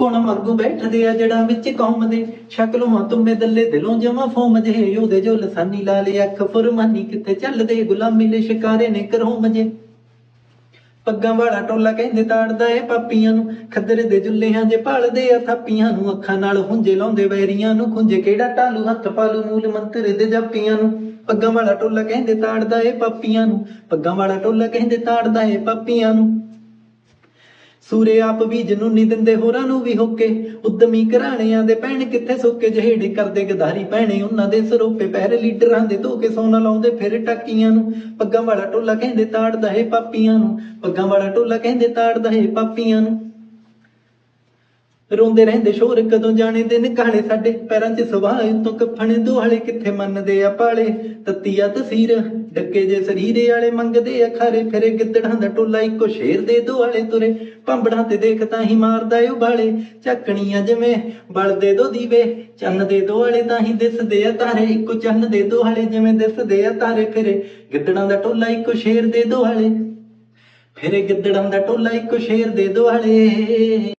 ਕੋਣ ਮੰਗੂ ਬੈਠਦੇ ਆ ਜੜਾਂ ਵਿੱਚ ਕੌਮ ਦੇ ਸ਼ਕਲੋਂ ਤੁਮੇ ਦੱਲੇ ਦਿਲੋਂ ਜਮਾ ਫੋਮ ਜਿਹੇ, ਉਹਦੇ ਜੋ ਲਸਾਨੀ ਲਾ ਲਿਆ ਅੱਖ ਫੁਰਮਾਨੀ ਕਿੱਥੇ ਚੱਲਦੇ, ਗੁਲਾਮੀ ਲੈ ਸ਼ਿਕਾਰੇ ਨੇ ਕਰੋ ਮਜੇ। ਪੱਗਾਂ ਵਾਲਾ ਟੋਲਾ ਕਹਿੰਦੇ ਤਾੜਦਾ ਏ ਪਾਪੀਆਂ ਨੂੰ, ਖੱਦਰ ਦੇ ਜੁੱਲਿਆਂ ਜੇ ਭਾਲਦੇ ਆ ਥਾਪੀਆਂ ਨੂੰ, ਅੱਖਾਂ ਨਾਲ ਹੁੰਜੇ ਲਾਉਂਦੇ ਵੈਰੀਆਂ ਨੂੰ, ਖੁੰਝੇ ਕਿਹੜਾ ਟਾਲੂ, ਹੱਥ ਪਾਲੂ ਮੂਲ ਮੰਤਰ ਦੇ ਜਾਪੀਆਂ ਨੂੰ। ਪੱਗਾਂ ਵਾਲਾ ਟੋਲਾ ਕਹਿੰਦੇ ਤਾੜਦਾ ਏ ਪਾਪੀਆਂ ਨੂੰ, ਪੱਗਾਂ ਵਾਲਾ ਟੋਲਾ ਕਹਿੰਦੇ ਤਾੜਦਾ ਏ ਪਾਪੀਆਂ ਨੂੰ। ਸੂਰੇ ਆਪ ਵੀ ਜਨੂਨੀ ਦਿੰਦੇ ਹੋਰਾਂ ਨੂੰ ਵੀ ਹੋਕੇ। ਉਦਮੀ ਘਰਾਣਿਆਂ ਦੇ ਭੈਣ ਕਿੱਥੇ ਸੋਕੇ? ਜਿਹੜੇ ਕਰਦੇ ਗਦਾਰੀ ਭੈਣੇ, ਉਹਨਾਂ ਦੇ ਸਰੋਪੇ ਪੈਰ ਲੀਡਰਾਂ ਦੇ ਧੋਕੇ ਸੋਨਾ ਲਾਉਂਦੇ ਫਿਰ ਟਾਕੀਆਂ ਨੂੰ। ਪੱਗਾਂ ਵਾਲਾ ਟੋਲਾ ਕਹਿੰਦੇ ਤਾੜਦਾ ਏ ਪਾਪੀਆਂ ਨੂੰ। ਪੱਗਾਂ ਵਾਲਾ ਟੋਲਾ ਕਹਿੰਦੇ ਤਾੜਦਾ ਏ ਪਾਪੀਆਂ ਨੂੰ। ਰੋਂਦੇ ਰਹਿੰਦੇ ਸ਼ੋਰ ਕਦੋਂ ਜਾਣੇ ਦਿਨ ਕਾਲੇ ਸਾਡੇ ਪੈਰਾਂ 'ਚ ਸਵਾਹ ਉਤੋਂ ਕਫਣ ਦੁਹਾਲੇ ਕਿੱਥੇ ਮੰਨਦੇ ਆ ਪਾਲੇ? ਤੱਤੀਆ ਤਸੀਰ, ਡੱਕੇ ਜੇ ਸਰੀਰੇ ਵਾਲੇ ਮੰਗਦੇ ਆ ਖਾਰੇ, ਫਿਰੇ ਗਿੱਦੜਾਂ ਦਾ ਟੋਲਾ ਇੱਕੋ ਸ਼ੇਰ ਦੇ ਦੁਆਲੇ ਤੁਰੇ। ਪੰਬੜਾਂ ਤੇ ਦੇਖ ਤਾਂ ਹੀ ਮਾਰਦਾ ਏ ਉਬਾਲੇ। ਚੱਕਣੀਆਂ ਜਿਵੇਂ ਬਲਦੇ ਦੋ ਦੀਵੇ, ਚੰਨ ਦੇ ਦੁਆਲੇ ਤਾਂ ਹੀ ਦਿਸਦੇ ਆ ਤਾਰੇ। ਇੱਕੋ ਚੰਨ ਦੇ ਦੁਆਲੇ ਜਿਵੇਂ ਦਿਸਦੇ ਆ ਤਾਰੇ, ਫਿਰੇ ਗਿੱਦੜਾਂ ਦਾ ਟੋਲਾ ਇੱਕੋ ਸ਼ੇਰ ਦੇ ਦੁਆਲੇ। ਫਿਰੇ ਗਿੱਦੜਾਂ ਦਾ ਟੋਲਾ ਇੱਕੋ ਸ਼ੇਰ ਦੇ ਦੁਆਲੇ।